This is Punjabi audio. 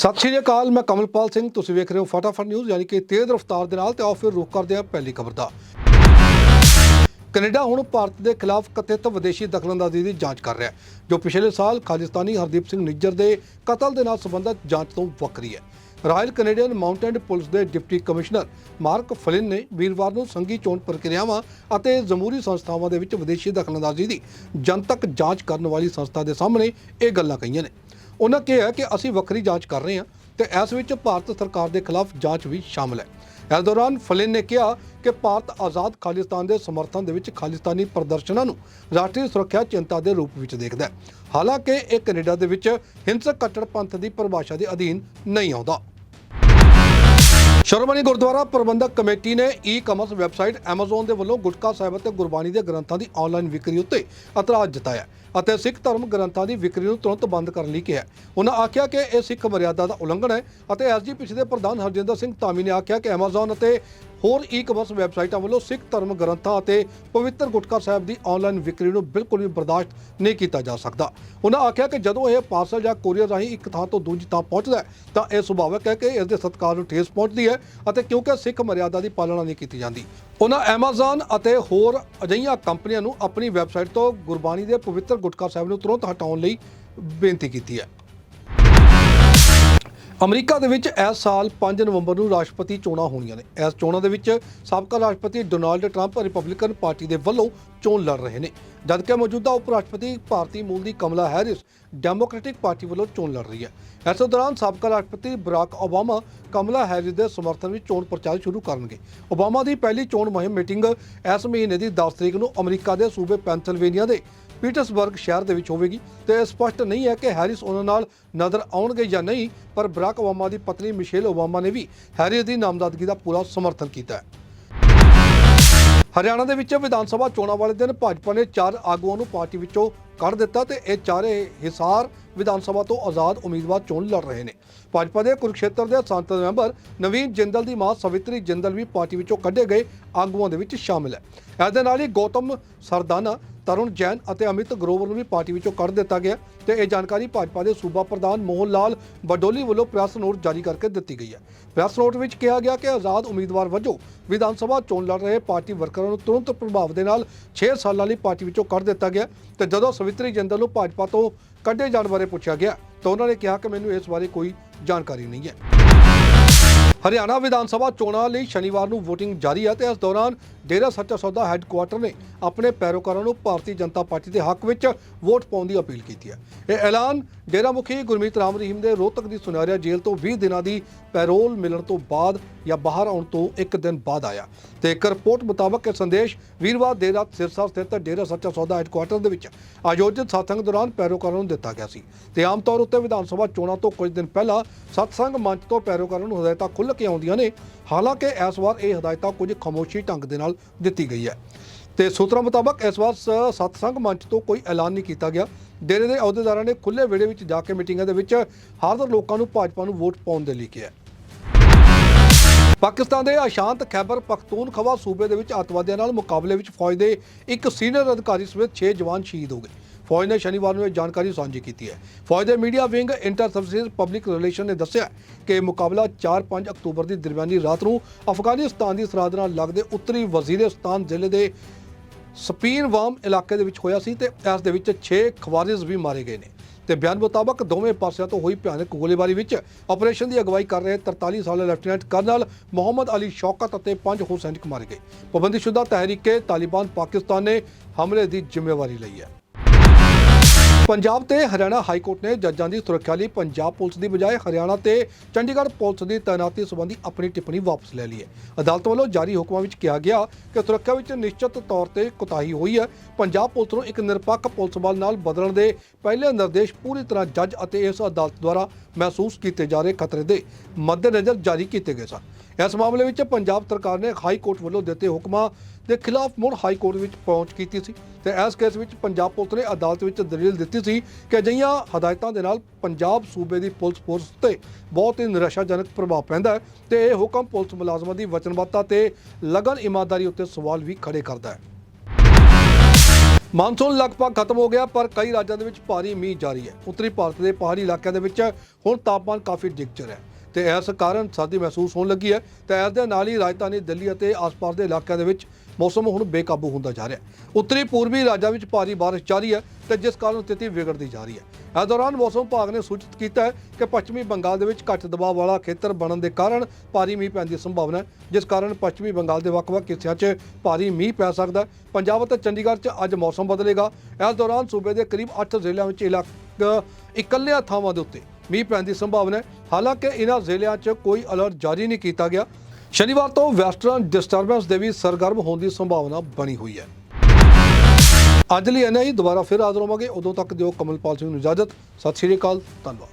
ਸਤਿ ਸ਼੍ਰੀ ਅਕਾਲ, ਮੈਂ ਕਮਲਪਾਲ ਸਿੰਘ, ਤੁਸੀਂ ਵੇਖ ਰਹੇ ਹੋ ਫਟਾਫਟ ਨਿਊਜ਼, ਯਾਨੀ ਕਿ ਤੇਜ਼ ਰਫ਼ਤਾਰ ਦੇ ਨਾਲ, ਤੇ ਆਓ ਫਿਰ ਰੁਕ ਕਰਦੇ ਹਾਂ ਪਹਿਲੀ ਖਬਰ ਦਾ। ਕੈਨੇਡਾ ਹੁਣ ਭਾਰਤ ਦੇ ਖਿਲਾਫ ਕਥਿਤ ਵਿਦੇਸ਼ੀ ਦਖਲਅੰਦਾਜ਼ੀ ਦੀ ਜਾਂਚ ਕਰ ਰਿਹਾ ਹੈ, ਜੋ ਪਿਛਲੇ ਸਾਲ ਖਾਲਿਸਤਾਨੀ ਹਰਦੀਪ ਸਿੰਘ ਨਿੱਜਰ ਦੇ ਕਤਲ ਦੇ ਨਾਲ ਸੰਬੰਧਿਤ ਜਾਂਚ ਤੋਂ ਵੱਖਰੀ ਹੈ। ਰਾਇਲ ਕੈਨੇਡੀਅਨ ਮਾਊਂਟੇਨ ਪੁਲਿਸ ਦੇ ਡਿਪਟੀ ਕਮਿਸ਼ਨਰ ਮਾਰਕ ਫਲਿਨ ਨੇ ਵੀਰਵਾਰ ਨੂੰ ਸੰਘੀ ਚੋਣ ਪ੍ਰਕਿਰਿਆਵਾਂ ਅਤੇ ਜਮਹੂਰੀ ਸੰਸਥਾਵਾਂ ਦੇ ਵਿੱਚ ਵਿਦੇਸ਼ੀ ਦਖਲਅੰਦਾਜ਼ੀ ਦੀ ਜਨਤਕ ਜਾਂਚ ਕਰਨ ਵਾਲੀ ਸੰਸਥਾ ਦੇ ਸਾਹਮਣੇ ਇਹ ਗੱਲਾਂ ਕਹੀਆਂ ਨੇ। ਉਹਨਾਂ ਕਿਹਾ ਕਿ ਅਸੀਂ ਵੱਖਰੀ ਜਾਂਚ ਕਰ ਰਹੇ ਹਾਂ ਤੇ ਇਸ ਵਿੱਚ ਭਾਰਤ ਸਰਕਾਰ ਦੇ ਖਿਲਾਫ ਜਾਂਚ ਵੀ ਸ਼ਾਮਲ ਹੈ। ਇਸ ਦੌਰਾਨ ਫਲਿਨ ਨੇ ਕਿਹਾ ਕਿ ਭਾਰਤ ਆਜ਼ਾਦ ਖਾਲਿਸਤਾਨ ਦੇ ਸਮਰਥਨ ਦੇ ਵਿੱਚ ਖਾਲਿਸਤਾਨੀ ਪ੍ਰਦਰਸ਼ਨਾਂ ਨੂੰ ਰਾਸ਼ਟਰੀ ਸੁਰੱਖਿਆ ਚਿੰਤਾ ਦੇ ਰੂਪ ਵਿੱਚ ਦੇਖਦਾ ਹੈ। ਹਾਲਾਂਕਿ ਇਹ ਕੈਨੇਡਾ ਦੇ ਵਿੱਚ ਹਿੰਸਕ ਕੱਟੜਪੰਥ ਦੀ ਪਰਿਭਾਸ਼ਾ ਦੇ ਅਧੀਨ ਨਹੀਂ ਆਉਂਦਾ। ਸ਼੍ਰੋਮਣੀ ਗੁਰਦੁਆਰਾ ਪ੍ਰਬੰਧਕ ਕਮੇਟੀ ਨੇ ਈ-ਕਮਰਸ ਵੈਬਸਾਈਟ Amazon ਦੇ ਵੱਲੋਂ ਗੁਟਕਾ ਸਾਹਿਬ ਅਤੇ ਗੁਰਬਾਣੀ ਦੇ ਗ੍ਰੰਥਾਂ ਦੀ ਆਨਲਾਈਨ ਵਿਕਰੀ ਉੱਤੇ ਇਤਰਾਜ਼ ਜਤਾਇਆ ਅਤੇ ਸਿੱਖ ਧਰਮ ਗ੍ਰੰਥਾਂ ਦੀ ਵਿਕਰੀ ਨੂੰ ਤੁਰੰਤ ਬੰਦ ਕਰਨ ਲਈ ਕਿਹਾ। ਉਹਨਾਂ ਆਖਿਆ ਕਿ ਇਹ ਸਿੱਖ ਮਰਿਆਦਾ ਦਾ ਉਲੰਘਣ ਹੈ ਅਤੇ ਐਸਜੀਪੀਸੀ ਦੇ ਪ੍ਰਧਾਨ ਹਰਜਿੰਦਰ ਸਿੰਘ ਧਾਮੀ ਨੇ ਆਖਿਆ ਕਿ Amazon ਅਤੇ ਹੋਰ ਈ-ਕਮਰਸ ਵੈਬਸਾਈਟਾਂ ਵੱਲੋਂ ਸਿੱਖ ਧਰਮ ਗ੍ਰੰਥਾਂ ਅਤੇ ਪਵਿੱਤਰ ਗੁਟਕਾ ਸਾਹਿਬ ਦੀ ਆਨਲਾਈਨ ਵਿਕਰੀ ਨੂੰ ਬਿਲਕੁਲ ਵੀ ਬਰਦਾਸ਼ਤ ਨਹੀਂ ਕੀਤਾ ਜਾ ਸਕਦਾ। ਉਹਨਾਂ ਆਖਿਆ ਕਿ ਜਦੋਂ ਇਹ ਪਾਰਸਲ ਜਾਂ ਕੋਰੀਅਰ ਰਾਹੀਂ ਇੱਕ ਥਾਂ ਤੋਂ ਦੂਜੀ ਥਾਂ ਪਹੁੰਚਦਾ ਹੈ, ਤਾਂ ਇਹ ਸੁਭਾਵਿਕ ਹੈ ਕਿ ਇਸ ਦੇ ਸਤਿਕਾਰ ਨੂੰ ਠੇਸ ਪਹੁੰਚਦੀ ਹੈ ਅਤੇ ਕਿਉਂਕਿ ਸਿੱਖ ਮਰਿਆਦਾ ਦੀ ਪਾਲਣਾ ਨਹੀਂ ਕੀਤੀ ਜਾਂਦੀ। ਉਹਨਾਂ Amazon ਅਤੇ ਹੋਰ ਅਜਿਹੀਆਂ ਕੰਪਨੀਆਂ ਨੂੰ ਆਪਣੀ ਵੈਬਸਾਈਟ ਤੋਂ ਗੁਰਬਾਣੀ ਦੇ ਪਵਿੱਤਰ ਗੁਟਕਾ ਸਾਹਿਬ ਨੂੰ ਤੁਰੰਤ ਹਟਾਉਣ ਲਈ ਬੇਨਤੀ ਕੀਤੀ ਹੈ। ਅਮਰੀਕਾ ਦੇ ਵਿੱਚ ਇਸ ਸਾਲ 5 ਨਵੰਬਰ ਨੂੰ ਰਾਸ਼ਟਰਪਤੀ ਚੋਣਾਂ ਹੋਣੀਆਂ ਨੇ। ਇਸ ਚੋਣਾਂ ਦੇ ਵਿੱਚ ਸਾਬਕਾ ਰਾਸ਼ਟਰਪਤੀ ਡੋਨਾਲਡ ਟਰੰਪ ਰਿਪਬਲਿਕਨ ਪਾਰਟੀ ਦੇ ਵੱਲੋਂ ਚੋਣ ਲੜ ਰਹੇ ਨੇ। ਜਦਕਿ ਮੌਜੂਦਾ ਉਪ ਰਾਸ਼ਟਰਪਤੀ ਭਾਰਤੀ ਮੂਲ ਦੀ ਕਮਲਾ ਹੈਰਿਸ ਡੈਮੋਕ੍ਰੈਟਿਕ ਪਾਰਟੀ ਵੱਲੋਂ ਚੋਣ ਲੜ ਰਹੀ ਹੈ। ਇਸ ਦੌਰਾਨ ਸਾਬਕਾ ਰਾਸ਼ਟਰਪਤੀ ਬਰਾਕ ਓਬਾਮਾ ਕਮਲਾ ਹੈਰਿਸ ਦੇ ਸਮਰਥਨ ਵਿੱਚ ਚੋਣ ਪ੍ਰਚਾਰ ਸ਼ੁਰੂ ਕਰਨਗੇ। ਓਬਾਮਾ ਦੀ ਪਹਿਲੀ ਚੋਣ ਮੁਹਿੰਮ ਮੀਟਿੰਗ ਇਸ ਮਹੀਨੇ ਦੀ 10 ਤਰੀਕ ਨੂੰ ਅਮਰੀਕਾ ਦੇ ਸੂਬੇ ਪੈਨਸਿਲਵੇਨੀਆ ਦੇ ਪੀਟਰਸਬਰਗ ਸ਼ਹਿਰ ਦੇ ਵਿੱਚ ਹੋਵੇਗੀ ਤੇ ਇਹ ਸਪਸ਼ਟ ਨਹੀਂ ਹੈ ਕਿ ਹੈਰਿਸ ਉਹਨਾਂ ਨਾਲ ਨਜ਼ਰ ਆਉਣਗੇ ਜਾਂ ਨਹੀਂ, ਪਰ ਬਰਾਕ ਓਬਾਮਾ ਦੀ ਪਤਨੀ ਮਿਸ਼ੇਲ ਓਬਾਮਾ ਨੇ ਵੀ ਹੈਰਿਸ ਦੀ ਨਾਮਜ਼ਦਗੀ ਦਾ ਪੂਰਾ ਸਮਰਥਨ ਕੀਤਾ ਹੈ। ਹਰਿਆਣਾ ਦੇ ਵਿੱਚ ਵਿਧਾਨ ਸਭਾ ਚੋਣਾਂ ਵਾਲੇ ਦਿਨ ਭਾਜਪਾ ਨੇ ਚਾਰ ਆਗੂਆਂ ਨੂੰ ਪਾਰਟੀ ਵਿੱਚੋਂ ਕੱਢ ਦਿੱਤਾ ਤੇ ਇਹ ਚਾਰੇ ਹਿਸਾਰ ਵਿਧਾਨ ਸਭਾ ਤੋਂ ਆਜ਼ਾਦ ਉਮੀਦਵਾਰ ਚੋਣ ਲੜ ਰਹੇ ਨੇ। ਭਾਜਪਾ ਦੇ ਕੁਰਕਸ਼ੇਤਰ ਦੇ ਸੰਸਦ ਮੈਂਬਰ ਨਵੀਨ ਜਿੰਦਲ ਦੀ ਮਾਂ ਸਵਿਤਰੀ ਜਿੰਦਲ ਵੀ ਪਾਰਟੀ ਵਿੱਚੋਂ ਕੱਢੇ ਗਏ, ਆਗੂਆਂ ਦੇ ਵਿੱਚ ਸ਼ਾਮਿਲ ਹੈ। ਇਸ ਦੇ ਨਾਲ ਹੀ ਗੌਤਮ ਸਰਦਾਨਾ, ਤਰੁਣ ਜੈਨ ਅਤੇ ਅਮਿਤ ਗਰੋਵਰ ਨੂੰ ਵੀ ਪਾਰਟੀ ਵਿੱਚੋਂ ਕੱਢ ਦਿੱਤਾ ਗਿਆ ਤੇ ਇਹ ਜਾਣਕਾਰੀ ਭਾਜਪਾ ਦੇ ਸੂਬਾ ਪ੍ਰਧਾਨ ਮੋਹਨ ਲਾਲ ਬਡੋਲੀ ਵੱਲੋਂ ਪ੍ਰੈਸ ਨੋਟ ਜਾਰੀ ਕਰਕੇ ਦਿੱਤੀ ਗਈ ਹੈ। ਪ੍ਰੈਸ ਨੋਟ ਵਿੱਚ ਕਿਹਾ ਗਿਆ ਕਿ ਆਜ਼ਾਦ ਉਮੀਦਵਾਰ ਵਜੋਂ ਵਿਧਾਨ ਸਭਾ ਚੋਣ ਲੜ ਰਹੇ ਪਾਰਟੀ ਵਰਕਰਾਂ ਨੂੰ ਤੁਰੰਤ ਪ੍ਰਭਾਵ ਦੇ ਨਾਲ 6 ਸਾਲਾਂ ਲਈ ਪਾਰਟੀ ਵਿੱਚੋਂ ਕੱਢ ਦਿੱਤਾ ਗਿਆ ਤੇ ਜਦੋਂ ਸਵਿਤਰੀ ਜਿੰਦਲ ਨੂੰ ਭਾਜਪਾ ਤੋਂ ਕੱਢੇ ਜਾਣ ਬਾਰੇ ਪੁੱਛਿਆ ਗਿਆ ਤਾਂ ਉਹਨਾਂ ਨੇ ਕਿਹਾ ਕਿ ਮੈਨੂੰ ਇਸ ਬਾਰੇ ਕੋਈ ਜਾਣਕਾਰੀ ਨਹੀਂ ਹੈ। ਹਰਿਆਣਾ ਵਿਧਾਨ ਸਭਾ ਚੋਣਾਂ ਲਈ ਸ਼ਨੀਵਾਰ ਨੂੰ VOTING ਜਾਰੀ ਹੈ ਤੇ ਇਸ ਦੌਰਾਨ ਡੇਰਾ ਸੱਚਾ ਸੌਦਾ ਹੈੱਡਕੁਆਟਰ ਨੇ ਆਪਣੇ ਪੈਰੋਕਾਰਾਂ ਨੂੰ ਭਾਰਤੀ ਜਨਤਾ ਪਾਰਟੀ ਦੇ ਹੱਕ ਵਿੱਚ ਵੋਟ ਪਾਉਣ ਦੀ ਅਪੀਲ ਕੀਤੀ ਹੈ। ਇਹ ਐਲਾਨ ਡੇਰਾ ਮੁਖੀ ਗੁਰਮੀਤ ਰਾਮ ਰਹੀਮ ਦੇ ਰੋਹਤਕ ਦੀ ਸੁਨਹਿਰੀਆ ਜੇਲ੍ਹ ਤੋਂ 20 ਦਿਨਾਂ ਦੀ ਪੈਰੋਲ ਮਿਲਣ ਤੋਂ ਬਾਅਦ ਜਾਂ ਬਾਹਰ ਆਉਣ ਤੋਂ ਇੱਕ ਦਿਨ ਬਾਅਦ ਆਇਆ। ਤੇ ਇੱਕ ਰਿਪੋਰਟ ਮੁਤਾਬਕ ਇਹ ਸੰਦੇਸ਼ ਵੀਰਵਾਰ ਦੇਰ ਰਾਤ ਸਿਰਸਾ ਸਥਿਤ ਡੇਰਾ ਸੱਚਾ ਸੌਦਾ ਹੈੱਡਕੁਆਟਰ ਦੇ ਵਿੱਚ ਆਯੋਜਿਤ ਸਤਸੰਗ ਦੌਰਾਨ ਪੈਰੋਕਾਰਾਂ ਨੂੰ ਦਿੱਤਾ ਗਿਆ ਸੀ। ਤੇ ਆਮ ਤੌਰ ਉੱਤੇ ਵਿਧਾਨ ਸਭਾ ਚੋਣਾਂ ਤੋਂ ਕੁਝ ਦਿਨ ਪਹਿਲਾਂ ਸਤਸੰਗ ਮੰਚ ਤੋਂ ਪੈਰੋਕਾਰਾਂ ਨੂੰ ਹਦਾਇਤਾਂ ਖੁੱਲ੍ਹ ਕੇ ਆਉਂਦੀਆਂ ਨੇ। ਹਾਲਾਂਕਿ ਇਸ ਵਾਰ ਇਹ ਹਦਾਇਤਾਂ ਕੁਝ ਖਾਮੋਸ਼ੀ ਢੰਗ ਦੇ ਨਾਲ ਦਿੱਤੀ ਗਈ ਹੈ। ਤੇ ਸੂਤਰਾਂ ਮੁਤਾਬਕ ਇਸ ਵਾਰ ਸਤਸੰਗ ਮੰਚ ਤੋਂ ਕੋਈ ਐਲਾਨ ਨਹੀਂ ਕੀਤਾ ਗਿਆ। ਡੇਰੇ ਦੇ ਅਹੁਦੇਦਾਰਾਂ ਨੇ ਖੁੱਲੇ ਵਿਹੜੇ ਵਿੱਚ ਜਾ ਕੇ ਮੀਟਿੰਗਾਂ ਦੇ ਵਿੱਚ ਹਾਜ਼ਰ ਲੋਕਾਂ ਨੂੰ ਭਾਜਪਾ ਨੂੰ ਵੋਟ ਪਾਉਣ ਦੇ ਲਈ ਕਿਹਾ। ਪਾਕਿਸਤਾਨ ਦੇ ਅਸ਼ਾਂਤ ਖੈਬਰ ਪਖਤੂਨਖਵਾ ਸੂਬੇ ਦੇ ਵਿੱਚ ਅੱਤਵਾਦੀਆਂ ਨਾਲ ਮੁਕਾਬਲੇ ਵਿੱਚ ਫੌਜ ਦੇ ਇੱਕ ਸੀਨੀਅਰ ਅਧਿਕਾਰੀ ਸਮੇਤ 6 ਜਵਾਨ ਸ਼ਹੀਦ ਹੋ ਗਏ। ਫੌਜ ਨੇ ਸ਼ਨੀਵਾਰ ਨੂੰ ਇਹ ਜਾਣਕਾਰੀ ਸਾਂਝੀ ਕੀਤੀ ਹੈ। ਫੌਜ ਦੇ media wing inter services public relation ਨੇ ਦੱਸਿਆ ਕਿ ਇਹ ਮੁਕਾਬਲਾ 4-5 ਅਕਤੂਬਰ ਦੀ ਦਰਮਿਆਨੀ ਰਾਤ ਨੂੰ ਅਫਗਾਨਿਸਤਾਨ ਦੀ ਸਰਹੱਦ ਨਾਲ ਲੱਗਦੇ ਉੱਤਰੀ ਵਜ਼ੀਰਿਸਤਾਨ ਜ਼ਿਲ੍ਹੇ ਦੇ ਸਪੀਨਵਾਮ ਇਲਾਕੇ ਦੇ ਵਿੱਚ ਹੋਇਆ ਸੀ ਤੇ ਇਸ ਦੇ ਵਿੱਚ 6 ਖਵਾਰਿਜ਼ ਵੀ ਮਾਰੇ ਗਏ ਨੇ। ਤੇ ਬਿਆਨ ਮੁਤਾਬਕ ਦੋਵੇਂ ਪਾਸਿਆਂ ਤੋਂ ਹੋਈ ਭਿਆਨਕ ਗੋਲੀਬਾਰੀ ਵਿੱਚ ਆਪਰੇਸ਼ਨ ਦੀ ਅਗਵਾਈ ਕਰ ਰਹੇ 43 ਸਾਲਾ ਲੈਫਟੀਨੈਂਟ ਕਰਨਲ ਮੁਹੰਮਦ ਅਲੀ ਸ਼ੌਕਤ ਅਤੇ ਪੰਜ ਹੋਰ ਸੈਨਿਕ ਮਾਰੇ ਗਏ। ਪਾਬੰਦੀਸ਼ੁਦਾ ਤਹਿਰੀਕੇ ਤਾਲਿਬਾਨ ਪਾਕਿਸਤਾਨ ਨੇ ਹਮਲੇ ਦੀ ਜ਼ਿੰਮੇਵਾਰੀ ਲਈ ਹੈ। ਪੰਜਾਬ ਤੇ ਹਰਿਆਣਾ ਹਾਈ ਕੋਰਟ ਨੇ ਜੱਜਾਂ ਦੀ ਸੁਰੱਖਿਆ ਲਈ ਪੰਜਾਬ ਪੁਲਿਸ ਦੀ ਬਜਾਏ ਹਰਿਆਣਾ ਤੇ ਚੰਡੀਗੜ੍ਹ ਪੁਲਿਸ ਦੀ ਤਾਇਨਾਤੀ ਸੰਬੰਧੀ ਆਪਣੀ ਟਿੱਪਣੀ ਵਾਪਸ ਲੈ ਲਈ ਹੈ। ਅਦਾਲਤ ਵੱਲੋਂ ਜਾਰੀ ਹੁਕਮਾਂ ਵਿੱਚ ਕਿਹਾ ਗਿਆ ਕਿ ਸੁਰੱਖਿਆ ਵਿੱਚ ਨਿਸ਼ਚਿਤ ਤੌਰ ਤੇ ਕੁਤਾਹੀ ਹੋਈ ਹੈ। ਪੰਜਾਬ ਪੁਲਿਸ ਨੂੰ ਇੱਕ ਨਿਰਪੱਖ ਪੁਲਿਸ ਬਲ ਨਾਲ ਬਦਲਣ ਦੇ ਪਹਿਲੇ ਨਿਰਦੇਸ਼ ਪੂਰੀ ਤਰ੍ਹਾਂ ਜੱਜ ਅਤੇ ਇਸ ਅਦਾਲਤ ਦੁਆਰਾ ਮਹਿਸੂਸ ਕੀਤੇ ਜਾ ਰਹੇ ਖਤਰੇ ਦੇ ਮੱਦੇਨਜ਼ਰ ਜਾਰੀ ਕੀਤੇ ਗਏ ਸਨ। ਇਸ ਮਾਮਲੇ ਵਿੱਚ ਪੰਜਾਬ ਸਰਕਾਰ ਨੇ ਹਾਈ ਕੋਰਟ ਵੱਲੋਂ ਦਿੱਤੇ ਹੁਕਮਾਂ ਦੇ ਖਿਲਾਫ ਮੁੜ ਹਾਈ ਕੋਰਟ ਵਿੱਚ ਪਹੁੰਚ ਕੀਤੀ ਸੀ ਤੇ ਇਸ ਕੇਸ ਵਿੱਚ ਪੰਜਾਬ ਪੁਲਿਸ ਨੇ ਅਦਾਲਤ ਵਿੱਚ ਦਲੀਲ ਦਿੱਤੀ ਸੀ ਕਿ ਅਜਿਹੀਆਂ ਹਦਾਇਤਾਂ ਦੇ ਨਾਲ ਪੰਜਾਬ ਸੂਬੇ ਦੀ ਪੁਲਿਸ ਫੋਰਸ ਤੇ ਬਹੁਤ ਹੀ ਨਿਰਾਸ਼ਾਜਨਕ ਪ੍ਰਭਾਵ ਪੈਂਦਾ ਹੈ ਤੇ ਇਹ ਹੁਕਮ ਪੁਲਿਸ ਮੁਲਾਜ਼ਮਾਂ ਦੀ ਵਚਨਬੱਧਤਾ ਤੇ ਲਗਨ ਇਮਾਨਦਾਰੀ ਉੱਤੇ ਸਵਾਲ ਵੀ ਖੜੇ ਕਰਦਾ ਹੈ। ਮਾਨਸੂਨ ਲਗਭਗ ਖਤਮ ਹੋ ਗਿਆ, ਪਰ ਕਈ ਰਾਜਾਂ ਦੇ ਵਿੱਚ ਭਾਰੀ ਮੀਂਹ ਜਾਰੀ ਹੈ। ਉੱਤਰੀ ਭਾਰਤ ਦੇ ਪਹਾੜੀ ਇਲਾਕਿਆਂ ਦੇ ਵਿੱਚ ਹੁਣ ਤਾਪਮਾਨ ਕਾਫੀ ਡਿੱਗ ਚੁੱਕਿਆ ਹੈ। ਤੇ ਇਸ ਕਾਰਨ ਸਰਦੀ ਮਹਿਸੂਸ ਹੋਣ ਲੱਗੀ ਹੈ। ਤੇ ਇਸ ਦੇ ਨਾਲ ਹੀ ਰਾਜਧਾਨੀ ਦਿੱਲੀ ਅਤੇ ਆਸ-ਪਾਸ ਦੇ ਇਲਾਕਿਆਂ ਦੇ ਵਿੱਚ ਮੌਸਮ ਹੁਣ ਬੇਕਾਬੂ ਹੁੰਦਾ ਜਾ ਰਿਹਾ ਹੈ। ਉੱਤਰੀ ਪੂਰਬੀ ਰਾਜਾਂ ਵਿੱਚ ਭਾਰੀ ਬਾਰਿਸ਼ ਜਾਰੀ ਹੈ ਤੇ ਜਿਸ ਕਾਰਨ ਸਥਿਤੀ ਵਿਗੜਦੀ ਜਾ ਰਹੀ ਹੈ। ਇਸ ਦੌਰਾਨ ਮੌਸਮ ਵਿਭਾਗ ਨੇ ਸੂਚਿਤ ਕੀਤਾ ਹੈ ਕਿ ਪੱਛਮੀ ਬੰਗਾਲ ਦੇ ਵਿੱਚ ਘੱਟ ਦਬਾਅ ਵਾਲਾ ਖੇਤਰ ਬਣਨ ਦੇ ਕਾਰਨ ਭਾਰੀ ਮੀਂਹ ਪੈਣ ਦੀ ਸੰਭਾਵਨਾ ਹੈ, ਜਿਸ ਕਾਰਨ ਪੱਛਮੀ ਬੰਗਾਲ ਦੇ ਵੱਖ-ਵੱਖ ਹਿੱਸਿਆਂ 'ਚ ਭਾਰੀ ਮੀਂਹ ਪੈ ਸਕਦਾ ਹੈ। ਪੰਜਾਬ ਅਤੇ ਚੰਡੀਗੜ੍ਹ 'ਚ ਅੱਜ ਮੌਸਮ ਬਦਲੇਗਾ। ਇਸ ਦੌਰਾਨ ਸੂਬੇ ਦੇ ਕਰੀਬ 8 ਜ਼ਿਲ੍ਹਿਆਂ ਵਿੱਚ ਇਲਾਕਾ ਇਕੱਲਿਆਂ ਥਾਵਾਂ ਦੇ ਉੱਤੇ ਮੀਂਹ ਪੈਣ ਦੀ ਸੰਭਾਵਨਾ ਹੈ। ਹਾਲਾਂਕਿ ਇਹਨਾਂ ਜ਼ਿਲ੍ਹਿਆਂ 'ਚ ਕੋਈ ਅਲਰਟ ਜਾਰੀ ਨਹੀਂ ਕੀਤਾ ਗਿਆ। ਸ਼ਨੀਵਾਰ ਤੋਂ ਵੈਸਟਰਨ ਡਿਸਟਰਬੈਂਸ ਦੇ ਵੀ ਸਰਗਰਮ ਹੋਣ ਦੀ ਸੰਭਾਵਨਾ ਬਣੀ ਹੋਈ ਹੈ। ਅੱਜ ਲਈ ਇੰਨਾ ਹੀ। ਦੁਬਾਰਾ ਫਿਰ ਹਾਜ਼ਰ ਹੋਵਾਂਗੇ। ਉਦੋਂ ਤੱਕ ਦਿਓ ਕਮਲਪਾਲ ਸਿੰਘ ਨੂੰ ਇਜਾਜ਼ਤ। ਸਤਿ ਸ਼੍ਰੀ ਅਕਾਲ। ਧੰਨਵਾਦ।